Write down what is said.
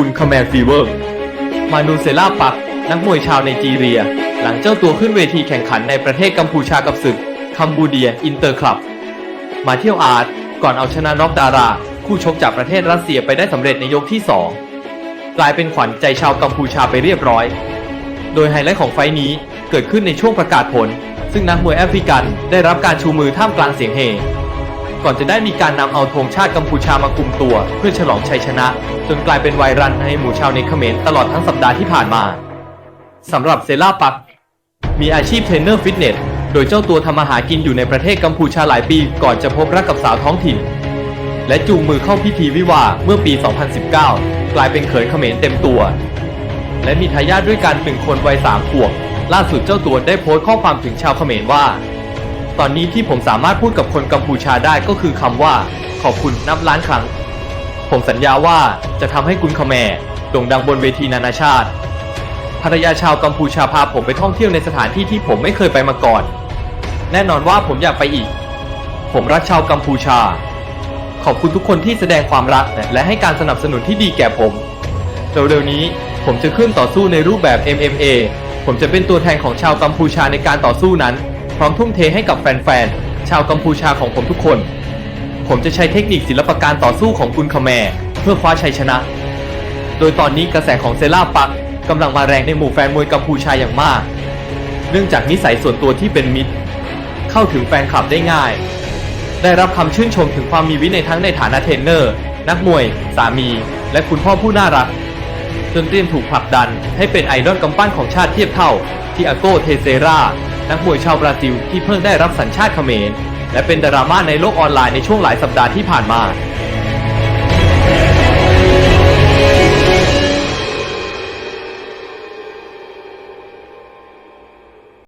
กุลคาแมฟีเวอร์มานูเซล่าปัก นักมวยชาวไนจีเรีย หลังเจ้าตัวขึ้นเวทีแข่งขันในประเทศกัมพูชากับศึกคัมบูเดียอินเตอร์คลับ มาเที่ยวอาร์ตก่อนเอาชนะน็อกดารา คู่ชกจากประเทศรัสเซียไปได้สำเร็จในยกที่ 2 กลายเป็นขวัญใจชาวกัมพูชาไปเรียบร้อย โดยไฮไลท์ของไฟนี้เกิดขึ้นในช่วงประกาศผล ซึ่งนักมวยแอฟริกันได้รับการชูมือท่ามกลางเสียงเฮ ก่อนจะได้มีการนำเอาธงชาติกัมพูชามาคุมตัว เพื่อฉลองชัยชนะ จนกลายเป็นไวรัลในหมู่ชาวเนเขมรตลอดทั้งสัปดาห์ที่ผ่านมาสำหรับเซล่าปัก มีอาชีพเทรนเนอร์ฟิตเนส โดยเจ้าตัวทำมาหากินอยู่ในประเทศกัมพูชาหลายปี ก่อนจะพบรักกับสาวท้องถิ่น และจูงมือเข้าพิธีวิวาห์เมื่อปี 2019 กลายเป็นเขยเขมรเต็มตัว และมีทายาทด้วยกันหนึ่งคนวัยสามขวบล่าสุดเจ้าตัวได้โพสต์ข้อความถึงชาวเขมรว่า ตอนนี้ที่ผมสามารถพูดกับคนกัมพูชาได้ก็คือคำว่า ขอบคุณนับล้านครั้ง ผมสัญญาว่าจะทำให้คุณเขมรโด่งดังบนเวทีนานาชาติภรรยาชาวกัมพูชาพาผมไปท่องเที่ยวในสถานที่ที่ผมไม่เคยไปมาก่อน แน่นอนว่าผมอยากไปอีก ผมรักชาวกัมพูชา ขอบคุณทุกคนที่แสดงความรักและให้การสนับสนุนที่ดีแก่ผมเร็วๆนี้ผมจะขึ้นต่อสู้ในรูปแบบ MMA ผมจะเป็นตัวแทนของชาวกัมพูชาในการต่อสู้นั้น พร้อมทุ่มเทให้กับแฟนๆ ชาวกัมพูชาของผมทุกคน ผมจะใช้เทคนิคศิลปการต่อสู้ของกุนคาแมร์เพื่อคว้าชัยชนะ โดยตอนนี้กระแสของเซล่าปักกำลังมาแรงในหมู่แฟนมวยกัมพูชาอย่างมาก เนื่องจากนิสัยส่วนตัวที่เป็นมิตร เข้าถึงแฟนคลับได้ง่าย ได้รับคำชื่นชมถึงความมีวินัยทั้งในฐานะเทรนเนอร์ นักมวย สามี และคุณพ่อผู้น่ารัก จนเตรียมถูกผลักดันให้เป็นไอดอลกำปั้นของชาติเทียบเท่าที่อาโกเทเซรา นักมวยชาวบราซิลที่เพิ่งได้รับสัญชาติเขมรและเป็นดราม่าในโลกออนไลน์ในช่วงหลายสัปดาห์ที่ผ่านมา